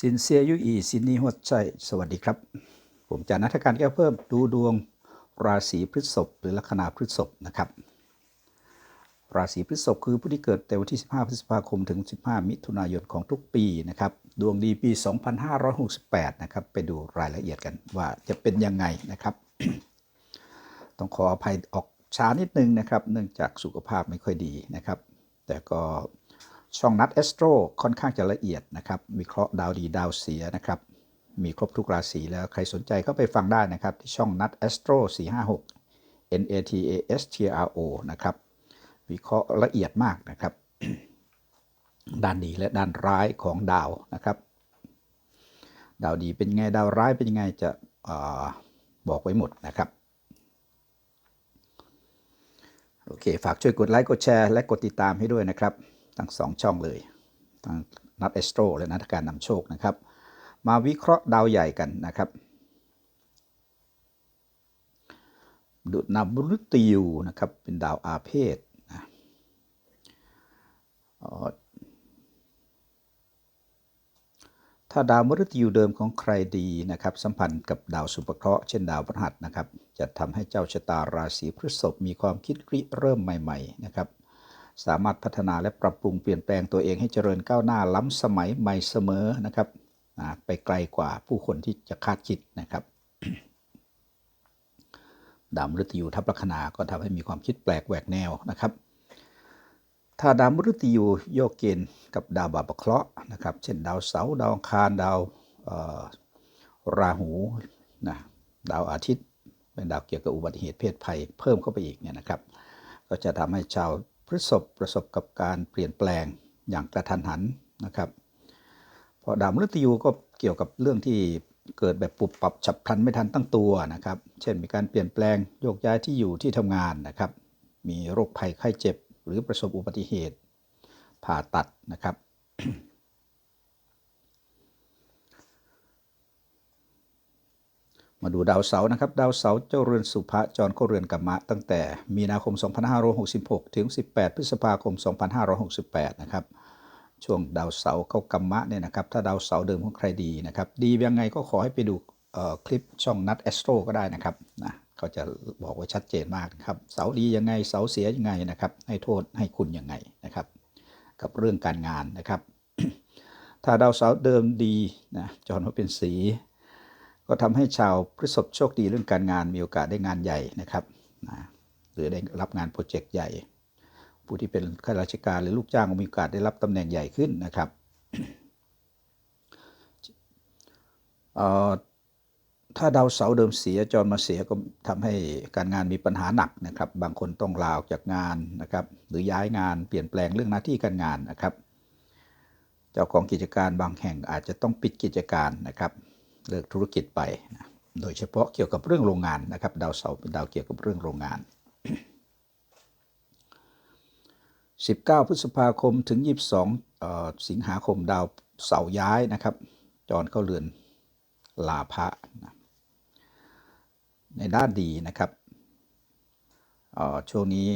สินเซียยุอีสินนีหัวใจสวัสดีครับ ผมจานัทการแก้วเพิ่มดูดวงราศีพฤษภหรือลัคนาพฤษภนะครับ ราศีพฤษภคือผู้ที่เกิดแต่วันที่ 15 พฤษภาคมถึง 15 มิถุนายนของทุกปีนะครับ ดวงดีปี 2568 นะครับ ไปดูรายละเอียดกันว่าจะเป็นยังไงนะครับ ต้องขออภัยออกช้านิดนึงนะครับ เนื่องจากสุขภาพไม่ค่อยดีนะครับ แต่ก็ ช่องนัดเอสโตรค่อนข้างจะละเอียดนะครับวิเคราะห์ดาวดีดาวเสียนะครับ มีครบทุกราศีแล้วใครสนใจก็ไปฟังได้นะครับ ที่ช่องนัดเอสโตร456 N A T A S T R O นะครับ วิเคราะห์ละเอียดมากนะครับ ด้านดีและด้านร้ายของดาวนะครับ ดาวดีเป็นไงดาวร้ายเป็นยังไงจะอบอกไว้หมดนะครับโอเค ฝากช่วยกดไลค์ กดแชร์ และกดติดตามให้ด้วยนะครับ ทั้งสองช่องเลยทั้งนัดเอสโตรและนัดการนำโชคนะครับ มาวิเคราะห์ดาวใหญ่กันนะครับดุจนำมฤตยูนะครับเป็นดาวอาเพศนะถ้าดาวมฤตยูเดิมของใครดีนะครับสัมพันธ์กับดาวสุภเคราะห์เช่นดาวพฤหัสนะครับจะทำให้เจ้าชะตาราศีพฤษภมีความคิดริเริ่มใหม่ๆนะครับ สามารถพัฒนาและปรับปรุงเปลี่ยนแปลงตัวเองให้เจริญก้าวหน้าล้ำสมัยใหม่เสมอนะครับไปไกลกว่าผู้คนที่จะคาดคิดนะครับดาวมฤตยูทับลัคนาก็ทำให้มีความคิดแปลกแหวกแนวนะครับ ถ้าดาวมฤตยูโยกเกณฑ์กับดาวบาปเคราะห์นะครับ เช่น ดาวเสาร์ดาวคารดาวราหูนะดาวอาทิตย์ เป็นดาวเกี่ยวกับอุบัติเหตุเพศภัยเพิ่มเข้าไปอีกเนี่ยนะครับ ก็จะทำให้ชาว พฤษภประสบกับการเปลี่ยนแปลงอย่างกระทันหันนะครับ พอดาวมฤตยูก็เกี่ยวกับเรื่องที่เกิดแบบปุบปรับฉับพลันไม่ทันตั้งตัวนะครับ เช่นมีการเปลี่ยนแปลงโยกย้ายที่อยู่ที่ทำงานนะครับ มีโรคภัยไข้เจ็บ หรือประสบอุบัติเหตุ ผ่าตัดนะครับ มาดูดาวเสาร์นะครับ ดาวเสาร์เจ้าเรือนสุภะจรเข้าเรือนกัมมะ ตั้งแต่มีนาคม 2566 ถึง 18 พฤษภาคม 2568 นะครับ ช่วงดาวเสาร์เข้ากัมมะเนี่ยนะครับ ถ้าดาวเสาร์เดิมของใครดีนะครับ ดียังไงก็ขอให้ไปดูคลิปช่องนัดแอสโตรก็ได้นะครับนะเขาจะบอกไว้ชัดเจนมากนะครับ เสาร์ดียังไง เสาร์เสียยังไงนะครับ ให้โทษให้คุณยังไงนะครับ กับเรื่องการงานนะครับ ถ้าดาวเสาร์เดิมดีนะจรมาเป็นสี ก็ทำให้ชาวพฤษภโชคดีเรื่องการงานมีโอกาสได้งานใหญ่นะครับนะหรือได้รับงานโปรเจกต์ใหญ่ ผู้ที่เป็นข้าราชการหรือลูกจ้างมีโอกาสได้รับตำแหน่งใหญ่ขึ้นนะครับถ้าดาวเสาร์เดิมเสียจรมาเสียก็ทำให้การงานมีปัญหาหนักนะครับ บางคนต้องลาออกจากงานนะครับ หรือย้ายงานเปลี่ยนแปลงเรื่องหน้าที่การงานนะครับ เจ้าของกิจการบางแห่งอาจจะต้องปิดกิจการนะครับ เลิกธุรกิจไปนะโดยเฉพาะเกี่ยวกับเรื่องโรงงานนะครับ ดาวเสาร์เป็นดาวเกี่ยวกับเรื่องโรงงาน 19 พฤษภาคมถึง 22 สิงหาคมดาวเสาร์ย้ายนะครับ จรเข้าเรือนลาภะนะในด้านดีนะครับช่วงนี้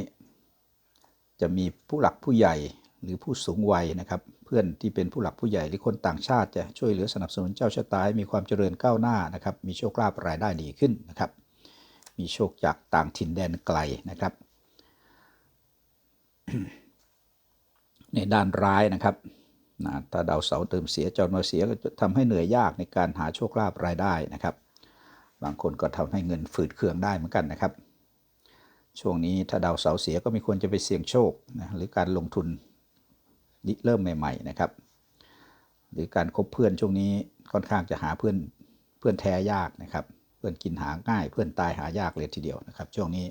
จะมีผู้หลักผู้ใหญ่ หรือผู้สูงวัยนะครับ เพื่อนที่เป็นผู้หลักผู้ใหญ่หรือคนต่างชาติจะช่วยเหลือสนับสนุนเจ้าชะตาให้มีความเจริญก้าวหน้านะครับ มีโชคลาภรายได้ดีขึ้นนะครับ มีโชคจากต่างถิ่นแดนไกลนะครับ ในด้านร้ายนะครับนะถ้าดาวเสาร์เติมเสียจรมาเสียก็จะทำให้เหนื่อยยากในการหาโชคลาภรายได้นะครับ บางคนก็ทำให้เงินฝืดเคืองได้เหมือนกันนะครับ ช่วงนี้ถ้าดาวเสาร์เสียก็ไมีควรจะไปเสี่ยงโชคนะหรือการลงทุน เริ่มใหม่ๆนะครับ หรือการคบเพื่อนช่วงนี้ค่อนข้างจะหาเพื่อนเพื่อนแท้ยากนะครับ เพื่อนกินหาง่าย เพื่อนตายหายากเลยทีเดียวนะครับ ช่วงนี้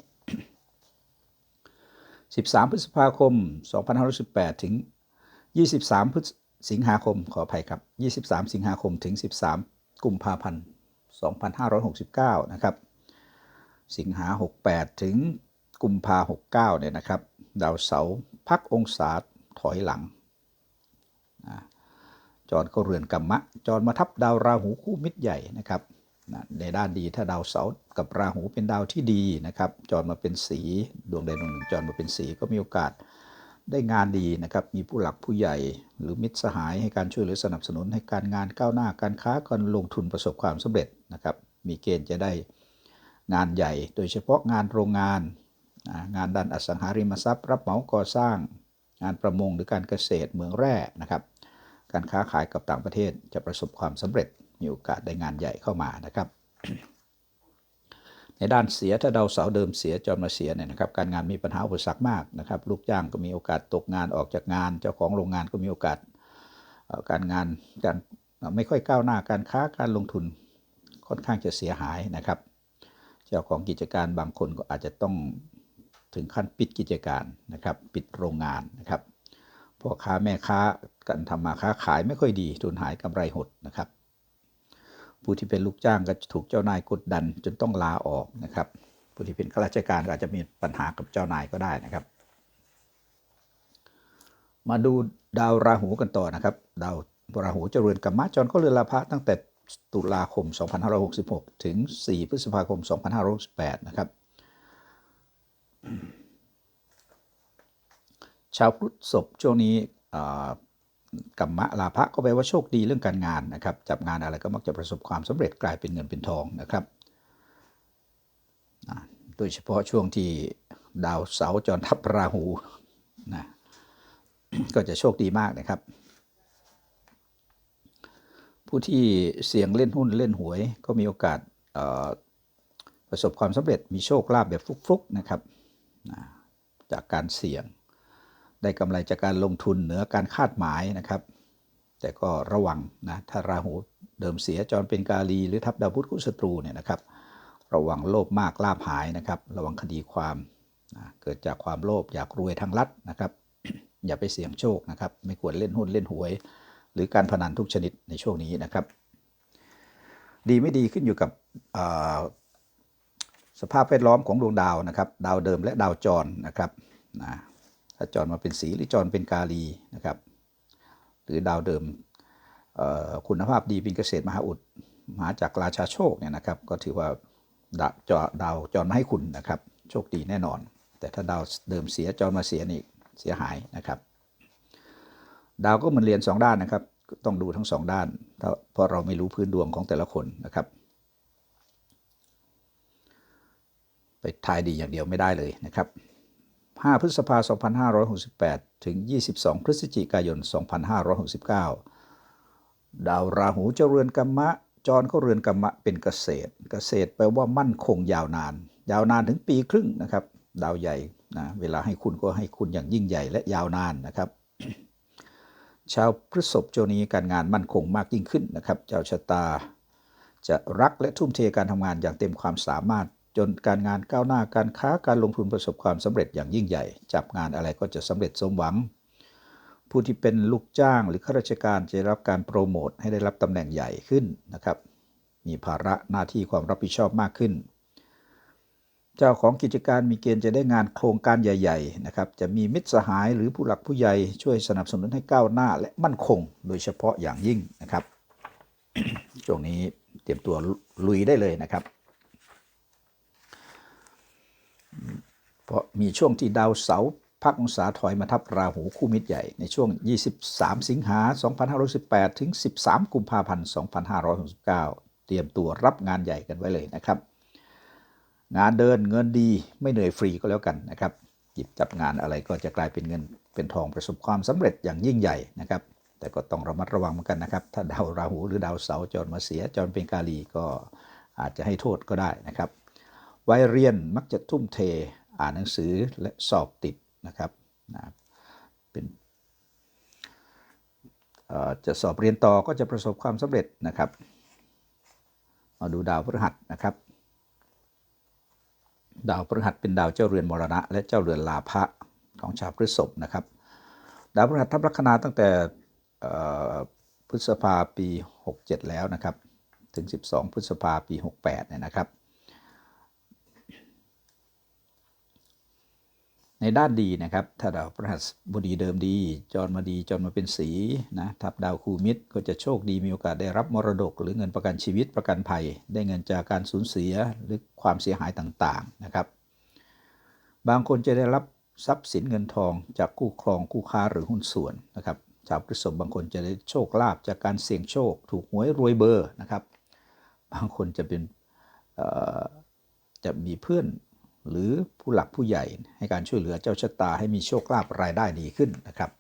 13 พฤษภาคม 2518 ถึง 23 พฤษสิงหาคมขออภัยครับ 23 สิงหาคมถึง 13 กุมภาพันธ์ 2569 นะครับ สิงหา 68 ถึงกุมภา69 เนี่ยนะครับ ดาวเสาร์พักองศาถอยหลัง จรก็เรือนกรรมะ จรมาทับดาวราหูคู่มิตรใหญ่นะครับในด้านดีถ้าดาวเสาร์กับราหูเป็นดาวที่ดีนะครับ จรมาเป็นสีดวงใดดวงหนึ่งจรมาเป็นสีก็มีโอกาสได้งานดีนะครับ มีผู้หลักผู้ใหญ่หรือมิตรสหายให้การช่วยเหลือสนับสนุนให้การงานก้าวหน้าการค้าการลงทุนประสบความสำเร็จนะครับ มีเกณฑ์จะได้งานใหญ่ โดยเฉพาะงานโรงงาน งานด้านอสังหาริมทรัพย์ รับเหมาก่อสร้าง งานประมงหรือการเกษตรเมืองแร่นะครับ การค้าขายกับต่างประเทศจะประสบความสำเร็จมีโอกาสได้งานใหญ่เข้ามานะครับ ในด้านเสียถ้าดาวเสาเดิมเสียจอมมาเสียเนี่ยนะครับการงานมีปัญหาอุปสรรคมากนะครับลูกจ้างก็มีโอกาสตกงานออกจากงาน เจ้าของโรงงานก็มีโอกาสการงานการไม่ค่อยก้าวหน้าการค้าการลงทุนค่อนข้างจะเสียหายนะครับ เจ้าของกิจการบางคนก็อาจจะต้องถึงขั้นปิดกิจการนะครับ ปิดโรงงานนะครับ พ่อค้าแม่ค้าการทำมาค้าขายไม่ค่อยดีทุนหายกำไรหดนะครับ ผู้ที่เป็นลูกจ้างก็ถูกเจ้านายกดดันจนต้องลาออกนะครับ ผู้ที่เป็นข้าราชการก็อาจจะมีปัญหากับเจ้านายก็ได้นะครับ มาดูดาวราหูกันต่อนะครับ ดาวราหูเจริญกัมมะจรก็เรือนลาภะตั้งแต่ตุลาคม 2566 ถึง 4 พฤษภาคม 2568 นะครับ ชาวพฤษภช่วงนี้กัมมะลาภะก็แปลว่าโชคดีเรื่องการงานนะครับ จับงานอะไรก็มักจะประสบความสำเร็จกลายเป็นเงินเป็นทองนะครับ โดยเฉพาะช่วงที่ดาวเสาร์จรทับราหูนะก็จะโชคดีมากนะครับ ผู้ที่เสี่ยงเล่นหุ้นเล่นหวย ก็มีโอกาสประสบความสำเร็จมีโชคลาภแบบฟลุกๆนะครับจากการเสี่ยง ได้กำไรจากการลงทุนเหนือการคาดหมายนะครับ แต่ก็ระวังนะถ้าราหูเดิมเสียจรเป็นกาลี หรือทับดาวพุธคู่ศัตรูเนี่ยนะครับ ระวังโลภมากลาภหายนะครับ ระวังคดีความนะเกิดจากความโลภอยากรวยทางลัดนะครับ อย่าไปเสี่ยงโชคนะครับ ไม่ควรเล่นหุ้นเล่นหวย หรือการพนันทุกชนิดในช่วงนี้นะครับ ดีไม่ดีขึ้นอยู่กับสภาพแวดล้อมของดวงดาวนะครับ ดาวเดิมและดาวจรนะครับนะ ถ้าจรมาเป็นสีหรือจรเป็นกาลีนะครับ หรือดาวเดิมคุณภาพดีเป็นเกษตรมหาอุดมาจากราชาโชคเนี่ยนะครับ ก็ถือว่าดาวจดาวจรมาให้คุณนะครับ โชคดีแน่นอน แต่ถ้าดาวเดิมเสียจรมาเสียนี่เสียหายนะครับ ดาวก็เหมือนเรียนสองด้านนะครับ ต้องดูทั้งสองด้านเพราะเราไม่รู้พื้นดวงของแต่ละคนนะครับ ไปทายดีอย่างเดียวไม่ได้เลยนะครับ 5 พฤษภาคม 2568 ถึง 22 พฤศจิกายน 2569 ดาวราหูเจเรือนกัมมะ จรก็เรือนกัมมะเป็นเกษตร เกษตรแปลว่ามั่นคงยาวนาน ยาวนานถึงปีครึ่งนะครับ ดาวใหญ่นะเวลาให้คุณก็ให้คุณอย่างยิ่งใหญ่และยาวนานนะครับ ชาวพฤษภโจนี้การงานมั่นคงมากยิ่งขึ้นนะครับ เจ้าชะตา จะรักและทุ่มเทการทำงานอย่างเต็มความสามารถ จนการงานก้าวหน้าการค้าการลงทุนประสบความสำเร็จอย่างยิ่งใหญ่ จับงานอะไรก็จะสำเร็จสมหวัง ผู้ที่เป็นลูกจ้างหรือข้าราชการจะรับการโปรโมทให้ได้รับตำแหน่งใหญ่ขึ้นนะครับ มีภาระหน้าที่ความรับผิดชอบมากขึ้น เจ้าของกิจการมีเกณฑ์จะได้งานโครงการใหญ่ๆนะครับจะมีมิตรสหายหรือผู้หลักผู้ใหญ่ช่วยสนับสนุนให้ก้าวหน้าและมั่นคง โดยเฉพาะอย่างยิ่งนะครับช่วงนี้เตรียมตัวลุยได้เลยนะครับ เพราะมีช่วงที่ดาวเสาร์พักองศาถอยมาทับราหูคู่มิตรใหญ่ในช่วง 23 สิงหา 2518 ถึง 13 กุมภาพันธ์ 2569 เตรียมตัวรับงานใหญ่กันไว้เลยนะครับ งานเดินเงินดีไม่เหนื่อยฟรีก็แล้วกันนะครับ หยิบจับงานอะไรก็จะกลายเป็นเงินเป็นทองประสบความสำเร็จอย่างยิ่งใหญ่นะครับ แต่ก็ต้องระมัดระวังเหมือนกันนะครับ ถ้าดาวราหูหรือดาวเสาร์จรมาเสียจรเป็นกาลีก็อาจจะให้โทษก็ได้นะครับ วัยเรียนมักจะทุ่มเทอ่านหนังสือและสอบติดนะครับนะเป็นจะสอบเรียนต่อก็จะประสบความสำเร็จนะครับมาดูดาวพฤหัสนะครับ ดาวพฤหัสเป็นดาวเจ้าเรือนมรณะ และเจ้าเรือนลาภะของชาวพฤษภนะครับ ดาวพฤหัสทับลัคนาตั้งแต่พฤษภาปี 67 แล้วนะครับ ถึง 12 พฤษภาปี 68เนี่ยนะครับ ในด้านดีนะครับ ถ้าดาวพฤหัสบดีเดิมดี จรมาดีจรมาเป็นสีนะทับดาวคูมิตรก็จะโชคดีมีโอกาสได้รับมรดก หรือเงินประกันชีวิตประกันภัย ได้เงินจากการสูญเสียหรือความเสียหายต่างๆนะครับ บางคนจะได้รับทรัพย์สินเงินทองจากคู่ครองคู่ค้าหรือหุ้นส่วนนะครับชาวพฤษภบางคนจะได้โชคลาภจากการเสี่ยงโชค ถูกหวยรวยเบอร์นะครับ บางคนจะเป็นจะมีเพื่อน หรือผู้หลักผู้ใหญ่ให้การช่วยเหลือเจ้าชะตาให้มีโชคลาภรายได้ดีขึ้นนะครับ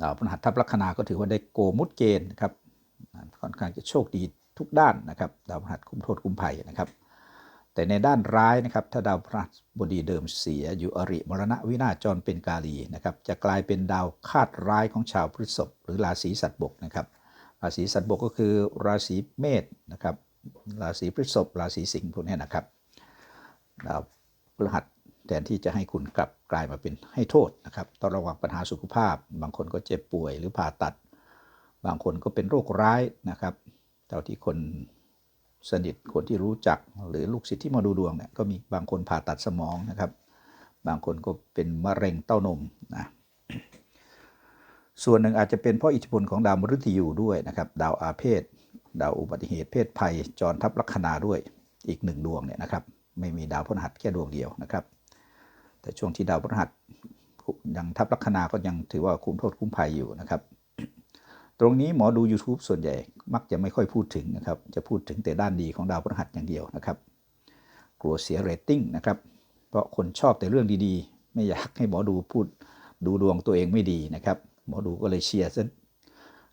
ดาวพฤหัสทับลัคนาก็ถือว่าได้โกมุตเกณฑ์นะครับค่อนข้างจะโชคดีทุกด้านนะครับดาวพฤหัสคุ้มโทษคุ้มภัยนะครับ แต่ในด้านร้ายนะครับ ถ้าดาวพฤหัสบดีเดิมเสียอยู่อริมรณะวินาจรเป็นกาลีนะครับ จะกลายเป็นดาวคาดร้ายของชาวพฤษภหรือราศีสัตว์บกนะครับ ราศีสัตว์บกก็คือราศีเมษนะครับ ราศีพฤษภราศีสิงห์พวกนี้นะครับดาวพฤหัสแทนที่จะให้คุณกลับกลายมาเป็นให้โทษนะครับต้องระวังปัญหาสุขภาพ บางคนก็เจ็บป่วยหรือผ่าตัด บางคนก็เป็นโรคร้ายนะครับเท่าที่คนสนิทคนที่รู้จักหรือลูกศิษย์ที่มาดูดวงเนี่ยก็มีบางคนผ่าตัดสมองนะครับ บางคนก็เป็นมะเร็งเต้านมนะส่วนหนึ่งอาจจะเป็นเพราะอิทธิพลของดาวมฤตยูด้วยนะครับ ดาวอาเพศ ดาวอุบัติเหตุเพศภัย จรทับลัคนาด้วยอีกหนึ่งดวงเนี่ยนะครับ ไม่มีดาวพฤหัสแค่ดวงเดียวนะครับ แต่ช่วงที่ดาวพฤหัสยังทับลัคนาก็ยังถือว่าคุ้มโทษคุ้มภัยอยู่นะครับ ตรงนี้หมอดู YouTube ส่วนใหญ่มักจะไม่ค่อยพูดถึงนะครับ จะพูดถึงแต่ด้านดีของดาวพฤหัสอย่างเดียวนะครับ กลัวเสียเรตติ้งนะครับ เพราะคนชอบแต่เรื่องดีๆ ไม่อยากให้หมอดูพูดดูดวงตัวเองไม่ดีนะครับ หมอดูก็เลยเชียร์ซะ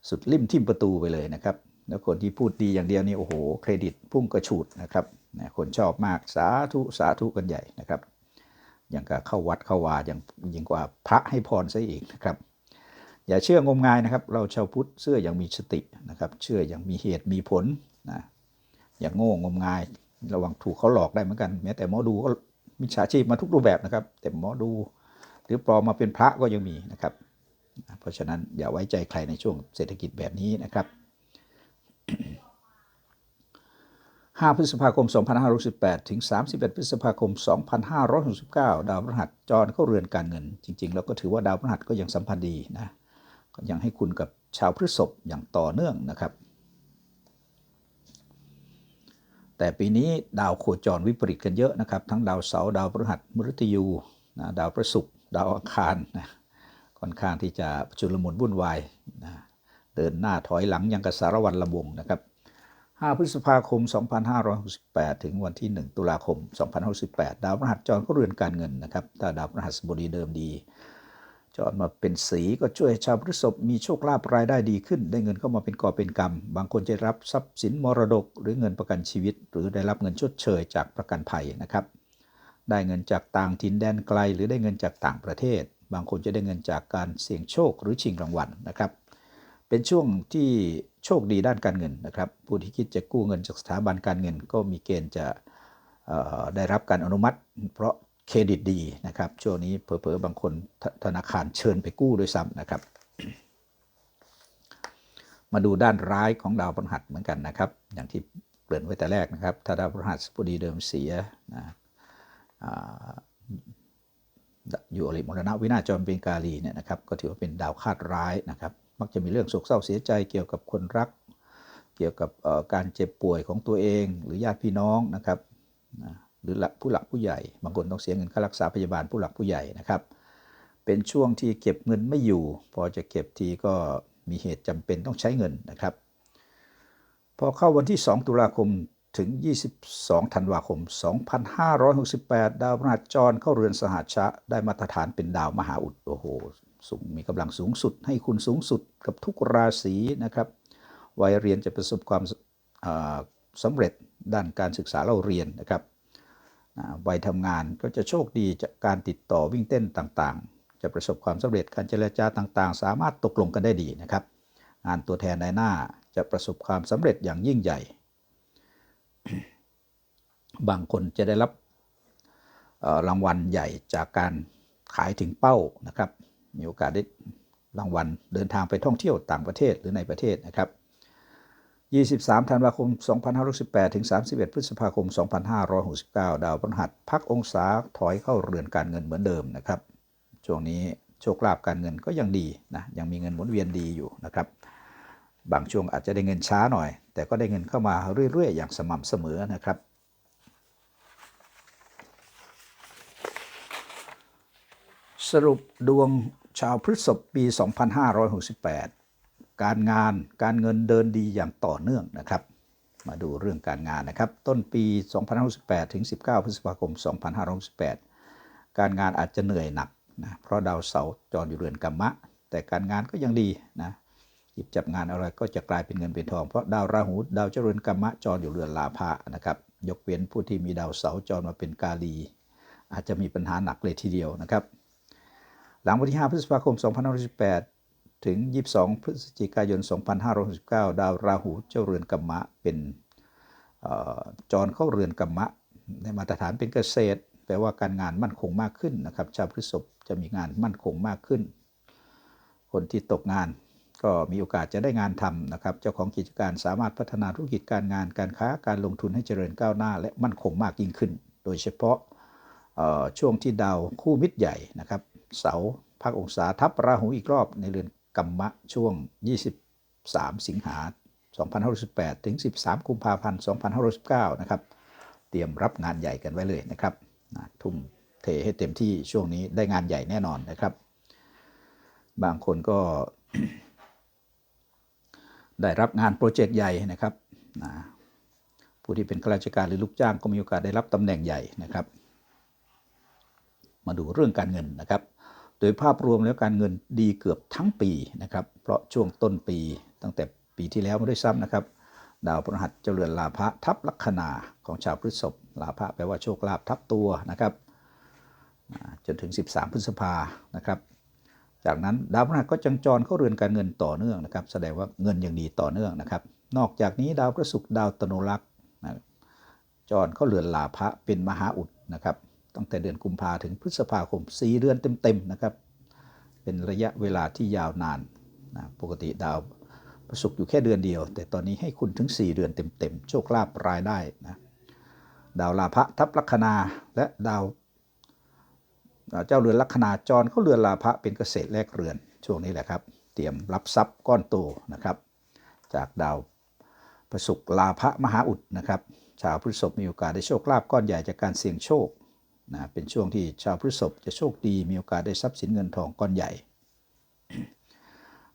สุดริมทิ่มประตูไปเลยนะครับ แล้วคนที่พูดดีอย่างเดียวนี่โอ้โห เครดิตพุ่งกระฉูดนะครับนะคนชอบมากสาธุสาธุกันใหญ่นะครับ อย่างกับเข้าวัดเข้าวาอย่างยิ่งกว่าพระให้พรซะอีกนะครับ อย่าเชื่องมงายนะครับ เราชาวพุทธเชื่ออย่างมีสตินะครับ เชื่ออย่างมีเหตุมีผลนะอย่างโง่งมงายระวังถูกเขาหลอกได้เหมือนกันแม้แต่หมอดูก็มิจฉาชีพมาทุกรูปแบบนะครับ แต่หมอดู หรือปลอมมาเป็นพระก็ยังมีนะครับ เพราะฉะนั้นอย่าไว้ใจใครในช่วงเศรษฐกิจแบบนี้นะครับ 5 พฤษภาคม 2568 ถึง 31 พฤษภาคม 2569 ดาวพฤหัสจรเข้าเรือนการเงิน จริงๆแล้วก็ถือว่าดาวพฤหัสก็ยังสัมพันธ์ดีนะก็ยังให้คุณกับชาวพฤษภอย่างต่อเนื่องนะครับ แต่ปีนี้ดาวโคจรวิปริตกันเยอะนะครับ ทั้งดาวเสาร์ดาวพฤหัสมฤตยูนะดาวพระศุกร์ดาวอังคารนะค่อนข้างที่จะชุลมุนวุ่นวายนะ เดินหน้าถอยหลังยังกระสารวันระวงนะครับ 5 พฤษภาคม 2568 ถึงวันที่ 1 ตุลาคม 2568 ดาวพฤหัสจรก็เรือนการเงินนะครับ ถ้าดาวพฤหัสบดีเดิมดีจรมาเป็นสีก็ช่วยชาวพฤษภมีโชคลาภรายได้ดีขึ้น ได้เงินเข้ามาเป็นกอบเป็นกำบางคนจะรับทรัพย์สินมรดก หรือเงินประกันชีวิต หรือได้รับเงินชดเชยจากประกันภัยนะครับ ได้เงินจากต่างถิ่นแดนไกล หรือได้เงินจากต่างประเทศ บางคนจะได้เงินจากการเสี่ยงโชคหรือชิงรางวัลนะครับ เป็นช่วงที่โชคดีด้านการเงินนะครับ ผู้ที่คิดจะกู้เงินจากสถาบันการเงิน ก็มีเกณฑ์จะได้รับการอนุมัติ เพราะเครดิตดีนะครับช่วงนี้เผลอๆบางคนธนาคารเชิญไปกู้ด้วยซ้ำนะครับ มาดูด้านร้ายของดาวพฤหัสเหมือนกันนะครับ อย่างที่เกริ่นไว้แต่แรกนะครับ ถ้าดาวพฤหัสบดีเดิมเสียนะอยู่อริมรณะวินาศจรเป็นกาลีเนี่ยนะครับ ก็ถือว่าเป็นดาวคาดร้ายนะครับ มักจะมีเรื่องโศกเศร้าเสียใจเกี่ยวกับคนรัก เกี่ยวกับการเจ็บป่วยของตัวเอง หรือญาติพี่น้องนะครับหรือผู้หลักผู้ใหญ่บางคนต้องเสียเงินค่ารักษาพยาบาลผู้หลักผู้ใหญ่นะครับ เป็นช่วงที่เก็บเงินไม่อยู่ พอจะเก็บทีก็มีเหตุจำเป็นต้องใช้เงินนะครับ พอเข้าวันที่ 2 ตุลาคมถึง 22 ธันวาคม 2568 ดาวพฤหัสจรเข้าเรือนสหัชชะได้มาตรฐานเป็นดาวมหาอุดโอ้โห สูงมีกำลังสูงสุด ให้คุณสูงสุดกับทุกราศีนะครับวัยเรียนจะประสบความอ่าสำเร็จด้านการศึกษาเล่าเรียนนะครับวัยทำงานก็จะโชคดีจากการติดต่อวิ่งเต้นต่างๆ จะประสบความสำเร็จการเจรจาต่างๆ สามารถตกลงกันได้ดีนะครับ งานตัวแทนในหน้าจะประสบความสำเร็จอย่างยิ่งใหญ่ บางคนจะได้รับรางวัลใหญ่จากการขายถึงเป้านะครับ มีโอกาสได้รางวัลเดินทางไปท่องเที่ยวต่างประเทศหรือในประเทศนะครับ 23 ธันวาคม 2518ถึง 31 พฤษภาคม 2569 ดาวพฤหัสพักองศาถอยเข้าเรือนการเงินเหมือนเดิมนะครับ ช่วงนี้โชคลาภการเงินก็ยังดีนะ ยังมีเงินหมุนเวียนดีอยู่นะครับ บางช่วงอาจจะได้เงินช้าหน่อย แต่ก็ได้เงินเข้ามาเรื่อยๆ อย่างสม่ำเสมอนะครับสรุปดวง ชาวพฤษภปี 2568 การงานการเงินเดินดีอย่างต่อเนื่องนะครับ มาดูเรื่องการงานนะครับ ต้นปี 2568 ถึง 19 พฤษภาคม 2568 การงานอาจจะเหนื่อยหนักนะเพราะดาวเสาร์จรอยู่เรือนกรรมะ แต่การงานก็ยังดีนะหยิบจับงานอะไรก็จะกลายเป็นเงินเป็นทอง เพราะดาวราหูดาวเจริญกรรมะจรอยู่เรือนลาภะนะครับยกเว้นผู้ที่มีดาวเสาร์จรมาเป็นกาลี อาจจะมีปัญหาหนักเลยทีเดียวนะครับ หลังวันที่ 5 พฤษภาคม 2518ถึง 22 พฤศจิกายน 2569 ดาวราหูเจ้าเรือนกรรมะ เป็นเอ่อจรเข้าเรือนกรรมะ ในมาตรฐานเป็นเกษตร แปลว่าการงานมั่นคงมากขึ้นนะครับชาวพฤษภจะมีงานมั่นคงมากขึ้น คนที่ตกงานก็มีโอกาสจะได้งานทำนะครับ เจ้าของกิจการสามารถพัฒนาธุรกิจการงานการค้าการลงทุนให้เจริญก้าวหน้า และมั่นคงมากยิ่งขึ้น โดยเฉพาะช่วงที่ดาวคู่มิตรใหญ่นะครับ เสาพักองศาทับราหูอีกรอบในเรือนกรรมะช่วง 23 สิงหา2518 ถึง 13 กุมภาพันธ์2519 นะครับ เตรียมรับงานใหญ่กันไว้เลยนะครับทุ่มเทให้เต็มที่ช่วงนี้ได้งานใหญ่แน่นอนนะครับ บางคนก็ได้รับงานโปรเจกต์ใหญ่นะครับผู้ที่เป็นข้าราชการหรือลูกจ้างก็มีโอกาสได้รับตำแหน่งใหญ่นะครับ มาดูเรื่องการเงินนะครับ โดยภาพรวมแล้วการเงินดีเกือบทั้งปีนะครับ เพราะช่วงต้นปีตั้งแต่ปีที่แล้วมาด้วยซ้ำนะครับ ดาวพฤหัสเจริญลาภะทับลัคนาของชาวพฤษภลาภะแปลว่าโชคลาภทับตัวนะครับจนถึง 13 พฤษภานะครับ จากนั้นดาวพฤหัสก็จังจรเข้าเรือนการเงินต่อเนื่องนะครับ แสดงว่าเงินยังดีต่อเนื่องนะครับ นอกจากนี้ดาวพระศุกร์ดาวตโนรักษ์จรเข้าเรือนลาภะเป็นมหาอุดนะครับ ตั้งแต่เดือนกุมภาถึงพฤษภาคม4เดือนเต็มๆนะครับ เป็นระยะเวลาที่ยาวนานนะปกติดาวพระศุกอยู่แค่เดือนเดียว แต่ตอนนี้ให้คุณถึง 4 เดือนเต็มๆ โชคลาภรายได้นะดาวลาภะทับลัคนาและดาวเจ้าเรือนลัคนาจรเขาเรือนลาภะเป็นเกษตรแลกเรือนช่วงนี้แหละครับ เตรียมรับทรัพย์ก้อนโตนะครับ จากดาวพระศุกลาภะมหาอุดนะครับชาวพฤษภมีโอกาสได้โชคลาภก้อนใหญ่จากการเสี่ยงโชค นะเป็นช่วงที่ชาวพฤษภจะโชคดีมีโอกาสได้ทรัพย์สินเงินทองก้อนใหญ่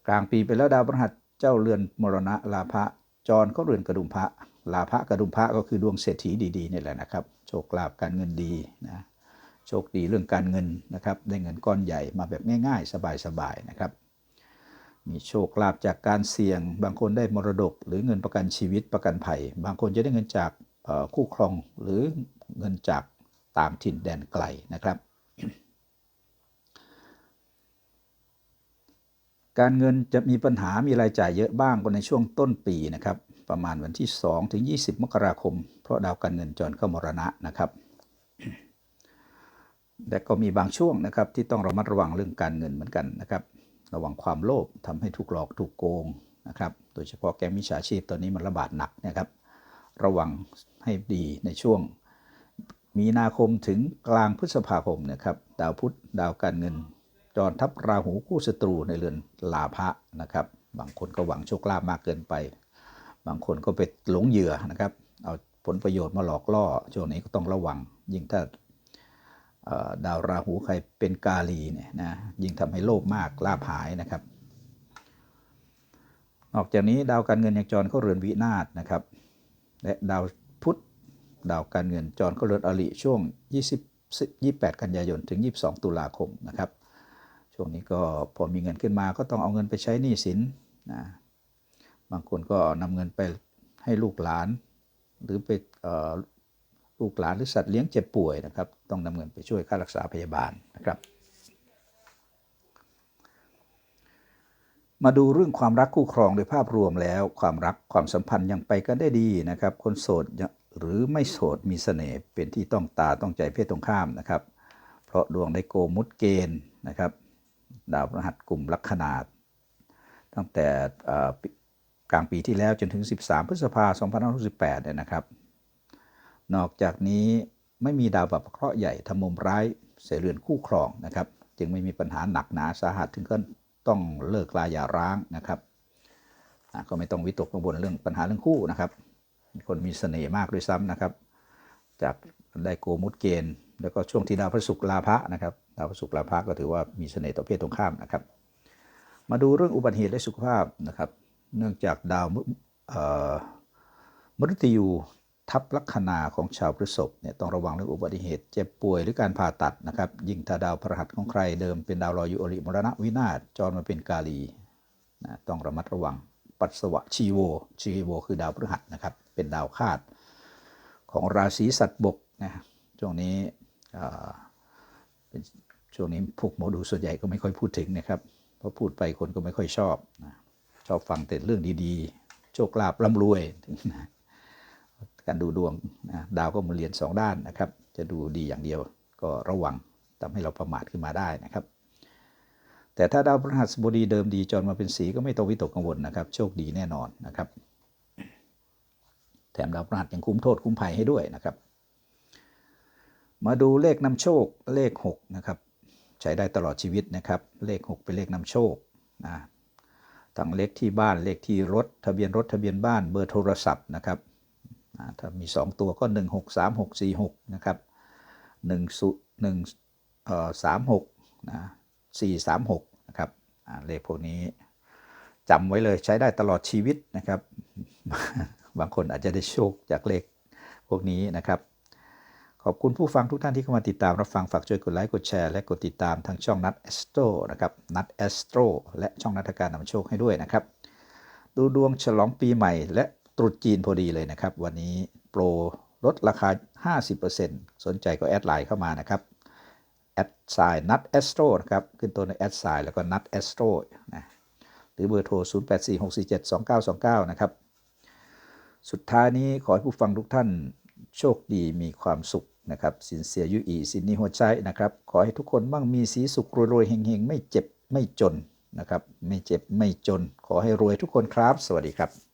กลางปีไปแล้วดาวพฤหัสเจ้าเรือนมรณะลาภะจรก็เรือนกระดุมพระลาภะกระดุมพระก็คือดวงเศรษฐีดีๆนี่แหละนะครับ โชคลาภการเงินดีนะโชคดีเรื่องการเงินนะครับได้เงินก้อนใหญ่มาแบบง่าย ๆ สบายๆนะครับ มีโชคลาภจากการเสี่ยง บางคนได้มรดก หรือเงินประกันชีวิตประกันภัย บางคนจะได้เงินจากคู่ครองหรือเงินจาก ตางถิ่นแดนไกลนะครับ การเงินจะมีปัญหามีรายจ่ายเยอะบ้างก็ในช่วงต้นปีนะครับ ประมาณวันที่ 2 ถึง 20 มกราคม เพราะดาวการเงินจรเข้ามรณะนะครับแต่ก็มีบางช่วงนะครับที่ต้องระมัดระวังเรื่องการเงินเหมือนกันนะครับ ระวังความโลภทำให้ถูกหลอกถูกโกงนะครับ โดยเฉพาะแก๊งมิจฉาชีพตอนนี้มันระบาดหนักนะครับ ระวังให้ดีในช่วง มีนาคมถึงกลางพฤษภาคมนะครับ ดาวพุธดาวการเงิน จรทับราหูคู่ศัตรูในเรือนลาภะนะครับ บางคนก็หวังโชคลาภมากเกินไป บางคนก็ไปหลงเหยื่อนะครับ เอาผลประโยชน์มาหลอกล่อ ช่วงนี้ก็ต้องระวัง ยิ่งถ้าดาวราหูใครเป็นกาลีเนี่ยนะ ยิ่งทำให้โลภมากลาภหายนะครับ นอกจากนี้ดาวการเงินยังจรเข้าเรือนวินาศนะครับ และดาวพุธ ดาวการเงินจรเข้าเรือนอริช่วง 20 28 กันยายนถึง 22 ตุลาคมนะครับ ช่วงนี้ก็พอมีเงินขึ้นมาก็ต้องเอาเงินไปใช้หนี้สินนะบางคนก็นำเงินไปให้ลูกหลาน หรือไปเออลูกหลานหรือสัตว์เลี้ยงเจ็บป่วยนะครับ ต้องนำเงินไปช่วยค่ารักษาพยาบาลนะครับ มาดูเรื่องความรักคู่ครองโดยภาพรวมแล้ว ความรักความสัมพันธ์ยังไปกันได้ดีนะครับ คนโสด หรือไม่โสดมีเสน่ห์เป็นที่ต้องตาต้องใจเพศตรงข้ามนะครับ เพราะดวงได้โกมุตเกณฑ์นะครับ ดาวพฤหัสกลุ่มลัคนาตั้งแต่กลางปีที่แล้วจนถึง 13 พฤษภาคม2568เนี่ยนะครับ นอกจากนี้ไม่มีดาวแบบเคราะห์ใหญ่ทำมุมร้ายเสียเรือนคู่ครองนะครับ จึงไม่มีปัญหาหนักหนาสาหัสถึงก็ต้องเลิกลาหย่าร้างนะครับก็ไม่ต้องวิตกกังวลเรื่องปัญหาเรื่องคู่นะครับ คนมีเสน่ห์มากด้วยซ้ำนะครับ จากได้โกมุตเกณฑ์ แล้วก็ช่วงที่ดาวพระศุกร์ลาภะนะครับดาวพระศุกร์ลาภะก็ถือว่ามีเสน่ห์ต่อเพศตรงข้ามนะครับ มาดูเรื่องอุบัติเหตุและสุขภาพนะครับ เนื่องจากดาวมฤตยูทับลัคนาของชาวพฤษภเนี่ยต้องระวังเรื่องอุบัติเหตุเจ็บป่วยหรือการผ่าตัดนะครับ ยิ่งถ้าดาวพฤหัสของใครเดิมเป็นดาวรอยอยู่อริมรณะวินาศจรมาเป็นกาลีนะต้องระมัดระวังปัสสวะชีโวชีโวคือดาวพฤหัสนะครับ เป็นดาวคาดของราศีสัตว์บกนะช่วงนี้เป็นช่วงนี้พวกหมอดูส่วนใหญ่ก็ไม่ค่อยพูดถึงนะครับเพราะพูดไปคนก็ไม่ค่อยชอบนะชอบฟังแต่เรื่องดีๆ โชคลาภร่ำรวยนะการดูดวงนะดาวก็มือนเหรียญสองด้านนะครับ จะดูดีอย่างเดียวก็ระวังทำให้เราประมาทขึ้นมาได้นะครับ แต่ถ้าดาวพฤหัสบดีเดิมดีจรมาเป็นสีก็ไม่ต้องวิตกกังวลนะครับ โชคดีแน่นอนนะครับ แถมดาวพฤหัสยังคุ้มโทษคุ้มภัยให้ด้วยนะครับ มาดูเลขนำโชคเลข6นะครับใช้ได้ตลอดชีวิตนะครับ เลข 6 เป็นเลขนำโชคนะทั้งเลขที่บ้านเลขที่รถ ทะเบียนรถทะเบียนบ้านเบอร์โทรศัพท์นะครับถ้ามี 2 ตัวก็ 1 6 3 6 4 6นะครับ1สุ1เอ่อ36นะ4 3 6นะครับเลขพวกนี้จำไว้เลยใช้ได้ตลอดชีวิตนะครับ บางคนอาจจะได้โชคจากเลขพวกนี้นะครับ ขอบคุณผู้ฟังทุกท่านที่เข้ามาติดตามรับฟังฝากช่วยกดไลค์กดแชร์และกดติดตามทางช่องนัดแอสโตรนะครับนัดแอสโตรและช่องนัทการนำโชคให้ด้วยนะครับ ดูดวงฉลองปีใหม่ และตรุษจีนพอดีเลยนะครับ วันนี้โปรลดราคา 50%สนใจก็แอดไลน์เข้ามานะครับแอดไซน์นัดแอสโตรนะครับขึ้นตัวในแอดไซน์แล้วก็นัดแอสโตรนะหรือเบอร์โทร 0846472929 นะครับ สุดท้ายนี้ขอให้ผู้ฟังทุกท่านโชคดีมีความสุขนะครับสินเสียยุอีสินนิหัวใจนะครับ ขอให้ทุกคนมั่งมีสีสุขรวยๆเฮงๆ ไม่เจ็บไม่จนนะครับ ไม่เจ็บไม่จน ขอให้รวยทุกคนครับ สวัสดีครับ